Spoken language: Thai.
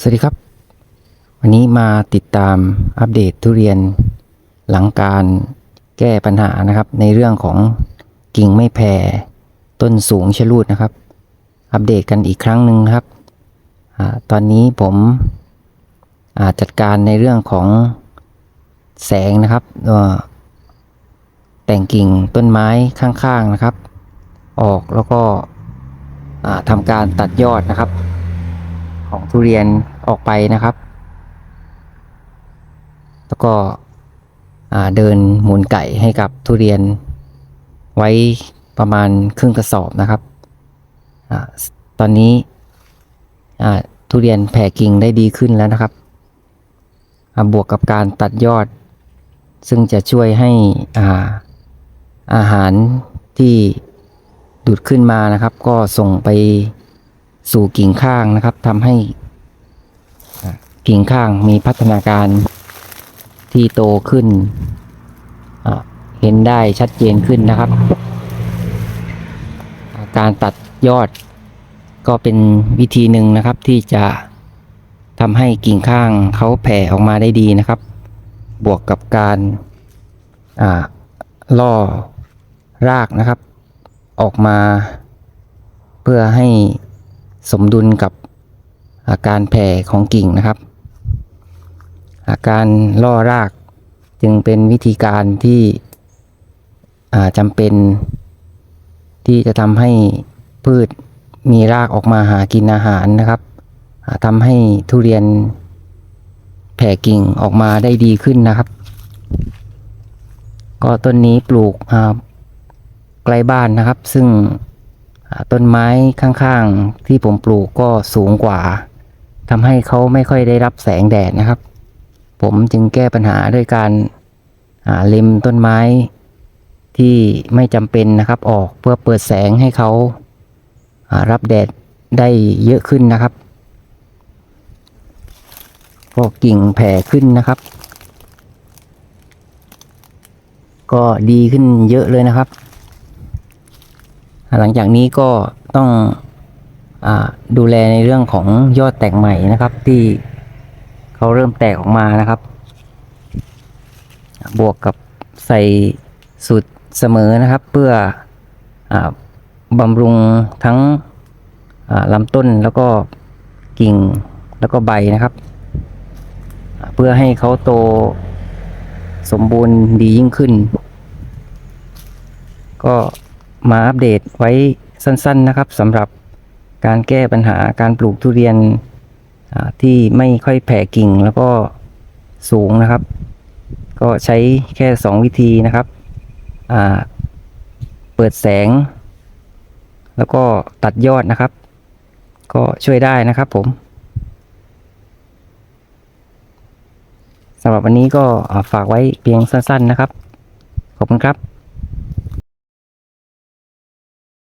สวัสดีครับ วันนี้มาติดตามอัปเดตทุเรียนหลังการแก้ปัญหานะครับ ในเรื่องของกิ่งไม่แผ่ต้นสูงชะลูดนะครับ อัปเดตกันอีกครั้งหนึ่งครับอตอนนี้ผมจัดการในเรื่องของแสงนะครับแต่งกิ่งต้นไม้ข้างๆนะครับ ออกแล้วก็ทำการตัดยอดนะครับ ของทุเรียนออกไปนะครับ แล้วก็เดินหมุนไก่ให้กับทุเรียนไว้ประมาณครึ่งกระสอบนะครับอตอนนี้ทุเรียนแผ่กิ่งได้ดีขึ้นแล้วนะครับ บวกกับการตัดยอด ซึ่งจะช่วยให้อาอาหารที่ดูดขึ้นมานะครับ ก็ส่งไป สู่กิ่งข้างนะครับทำให้กิ่งข้างมีพัฒนาการที่โตขึ้น เห็นได้ชัดเจนขึ้นนะครับ การตัดยอดก็เป็นวิธีหนึ่งนะครับที่จะทำให้กิ่งข้างเขาแผ่ออกมาได้ดีนะครับ บวกกับการาล่อรากนะครับ ออกมาเพื่อให้ สมดุลกับอาการแผ่ของกิ่งนะครับ อาการล่อรากจึงเป็นวิธีการที่จำเป็น ที่จะทำให้พืชมีรากออกมาหากินอาหารนะครับทำให้ทุเรียนแผ่กิ่งออกมาได้ดีขึ้นนะครับ ก็ต้นนี้ปลูกอ่าใกล้บ้านนะครับ ซึ่ง ต้นไม้ข้างๆ ที่ผมปลูกก็สูงกว่าทำให้เขาไม่ค่อยได้รับแสงแดดนะครับ ผมจึงแก้ปัญหาด้วยการอ่าเล็มต้นไม้ที่ไม่จำเป็นนะครับออกเพื่อเปิดแสงให้เขาารับแดดได้เยอะขึ้นนะครับก็กิ่งแผ่ขึ้นนะครับ ก็ดีขึ้นเยอะเลยนะครับ หลังจากนี้ก็ต้องอดูแลในเรื่องของยอดแตกใหม่นะครับ ที่เขาเริ่มแตกออกมานะครับ บวกกับใส่สูตรเสมอนะครับ เพื่ออบำรุงทั้งลำต้นแล้วก็กิ่งแล้วก็ใบนะครับ เพื่อให้เขาโตสมบูรณ์ดียิ่งขึ้น ก็ มาอัปเดตไว้สั้นๆนะครับสำหรับการแก้ปัญหาการปลูกทุเรียนที่ไม่ค่อยแผ่กิ่งแล้วก็สูงนะครับ ก็ใช้แค่ 2 วิธีนะครับเปิดแสง แล้วก็ตัดยอดนะครับ ก็ช่วยได้นะครับผมสำหรับวันนี้ก็ฝากไว้เพียงสั้น ๆนะครับ ขอบคุณครับ